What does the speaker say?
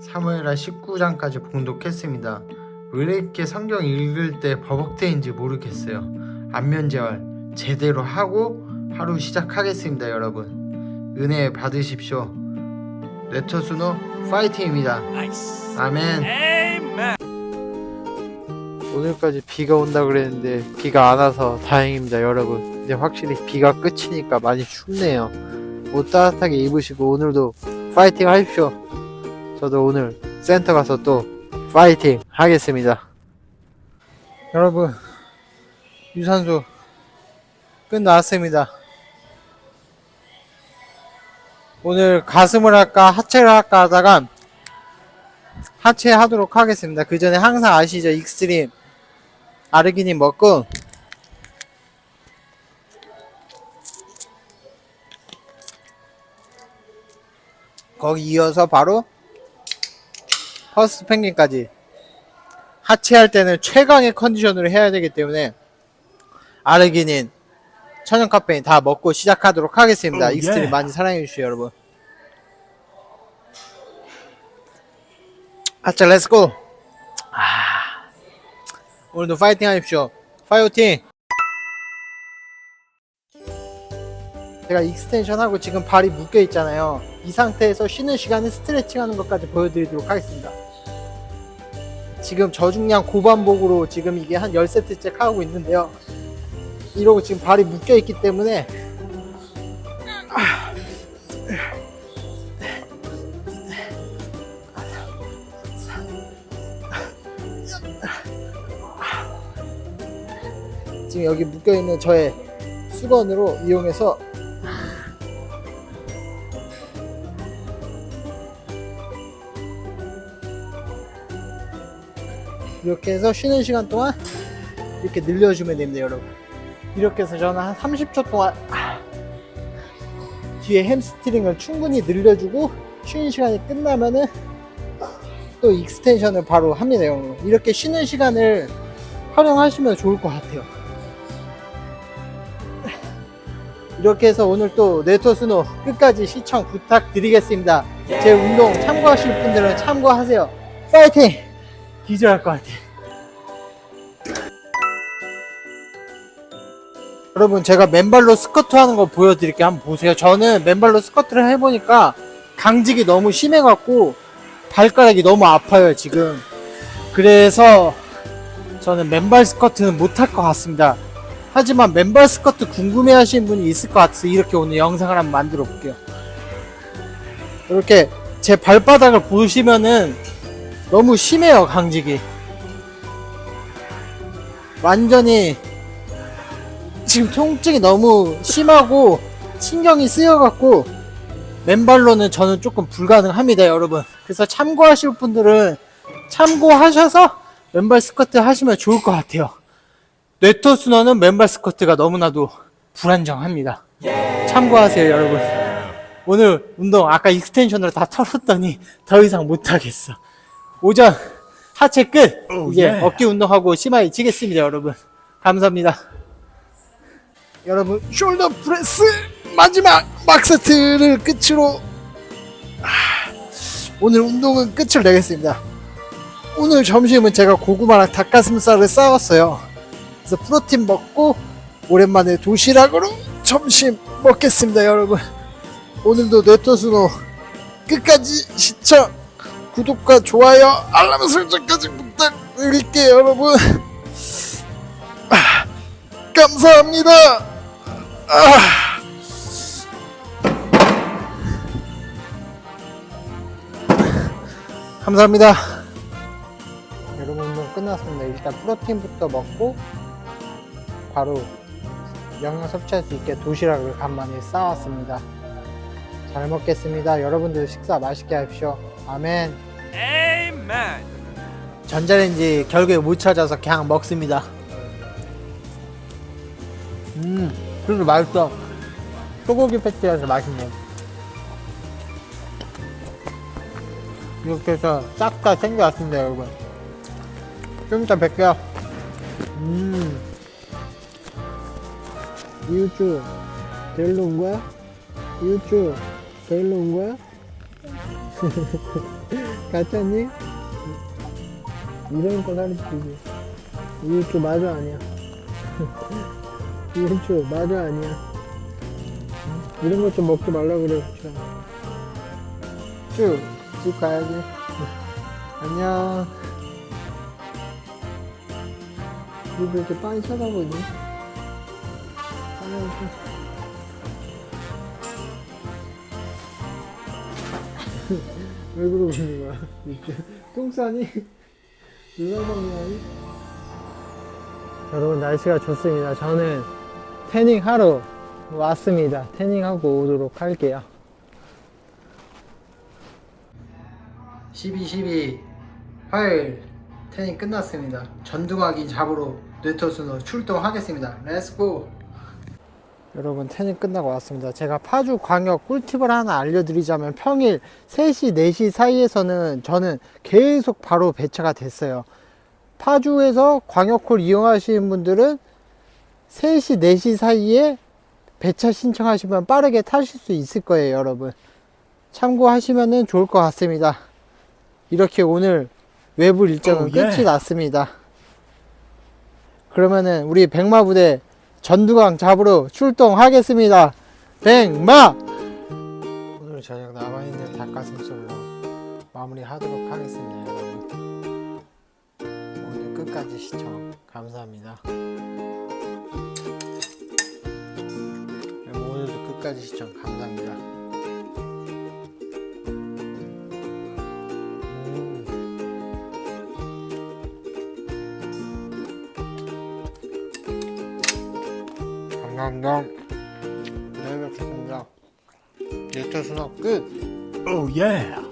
사무엘하 19장까지 봉독했습니다. 왜 이렇게 성경 읽을 때 버벅대인지 모르겠어요. 안면제월 제대로 하고 하루 시작하겠습니다, 여러분. 은혜 받으십시오. 레터스노 파이팅입니다. 아멘. 오늘까지 비가 온다 그랬는데 비가 안 와서 다행입니다, 여러분. 이제 확실히 비가 끝이니까 많이 춥네요. 옷 따뜻하게 입으시고 오늘도 파이팅 하십시오. 저도 오늘 센터 가서 또 파이팅 하겠습니다. 여러분, 유산소 끝났습니다. 오늘 가슴을 할까 하체를 할까 하다가 하체 하도록 하겠습니다. 그 전에 항상 아시죠? 익스트림 아르기닌 먹고 거기 이어서 바로 퍼스트 펭귄까지 하체할 때는 최강의 컨디션으로 해야 되기 때문에 아르기닌 천연 카페인 다 먹고 시작하도록 하겠습니다. 오, 익스트림 예. 많이 사랑해 주시죠, 여러분. 하체 렛츠고. 아, 오늘도 파이팅 하십시오. 파이팅. 제가 익스텐션 하고 지금 발이 묶여 있잖아요. 이 상태에서 쉬는 시간에 스트레칭 하는 것까지 보여드리도록 하겠습니다. 지금 저중량 고반복으로 지금 이게 한 10세트째 하고 있는데요. 이러고 지금 발이 묶여 있기 때문에 지금 여기 묶여 있는 저의 수건으로 이용해서 이렇게 해서 쉬는 시간 동안 이렇게 늘려주면 됩니다, 여러분. 이렇게 해서 저는 한 30초 동안 아, 뒤에 햄스트링을 충분히 늘려주고 쉬는 시간이 끝나면은 또 익스텐션을 바로 합니다, 여러분. 이렇게 쉬는 시간을 활용하시면 좋을 것 같아요. 이렇게 해서 오늘 또 네토스노 끝까지 시청 부탁드리겠습니다. 제 운동 참고하실 분들은 참고하세요. 파이팅! 기절할 것 같아. 여러분 제가 맨발로 스쿼트 하는 거 보여드릴게요. 한번 보세요. 저는 맨발로 스쿼트를 해보니까 강직이 너무 심해갖고 발가락이 너무 아파요 지금. 그래서 저는 맨발 스쿼트는 못할 것 같습니다. 하지만 맨발 스쿼트 궁금해 하시는 분이 있을 것 같아서 이렇게 오늘 영상을 한번 만들어 볼게요. 이렇게 제 발바닥을 보시면은 너무 심해요, 강직이. 완전히 지금 통증이 너무 심하고 신경이 쓰여갖고 맨발로는 저는 조금 불가능합니다, 여러분. 그래서 참고하실 분들은 참고하셔서 맨발 스쿼트 하시면 좋을 것 같아요. 뇌토스너는 맨발 스쿼트가 너무나도 불안정합니다. 참고하세요, 여러분. 오늘 운동 아까 익스텐션으로 다 털었더니 더 이상 못하겠어. 오전 하체 끝. 오, 이제 예. 어깨 운동하고 심하게 치겠습니다, 여러분. 감사합니다. 여러분 숄더 프레스 마지막 막 세트를 끝으로 아, 오늘 운동은 끝을 내겠습니다. 오늘 점심은 제가 고구마랑 닭가슴살을 싸왔어요. 그래서 프로틴 먹고 오랜만에 도시락으로 점심 먹겠습니다, 여러분. 오늘도 뇌토스노 끝까지 시청, 구독과 좋아요, 알람 설정까지 부탁드릴게요, 여러분. 아, 감사합니다. 아. 감사합니다. 여러분 끝났습니다. 일단 프로틴부터 먹고 바로 영양 섭취할 수 있게 도시락을 간만에 싸왔습니다. 잘 먹겠습니다. 여러분들 식사 맛있게 하십시오. 아멘. Amen. 전자레인지 결국에 못 찾아서 그냥 먹습니다. 음, 그래도 맛있어. 소고기 패티라서 맛있네. 이렇게 해서 싹 다 챙겨왔습니다, 여러분. 좀 이따 뵐게요. 음. 이웃주, 데일로 온 거야? 이웃주, 데일로 온 거야? 가짜니? 이런 거 가르치지. 이렇게 맞아 아니야. 이현주 맞아 아니야. 응? 이런 것 좀 먹지 말라 그래. 쭉, 집 가야지. 안녕. 왜 이렇게 빤히 쳐다보니? 아유, 왜 있는 거야? 똥 싸니? 누가 먹냐니? 여러분 날씨가 좋습니다. 저는 태닝 하러 왔습니다. 태닝 하고 오도록 할게요. 12, 12 화요일 태닝 끝났습니다. 전두광이 잡으러 뇌토순으로 출동하겠습니다. 렛츠고! 여러분 태닝 끝나고 왔습니다. 제가 파주 광역 꿀팁을 하나 알려드리자면 평일 3시, 4시 사이에서는 저는 계속 바로 배차가 됐어요. 파주에서 광역콜 이용하시는 분들은 3시, 4시 사이에 배차 신청하시면 빠르게 타실 수 있을 거예요, 여러분. 참고하시면 좋을 것 같습니다. 이렇게 오늘 외부 일정은 오, 예. 끝이 났습니다. 그러면은 우리 백마 부대 전두광 잡으러 출동하겠습니다. 백마! 오늘 저녁 남아있는 닭가슴살로 마무리하도록 하겠습니다, 여러분. 오늘 끝까지 시청 감사합니다. 여러분, 오늘도 끝까지 시청 감사합니다. 감사합니다. 네, 뵙겠습니다. 예터 수업 끝. Oh yeah.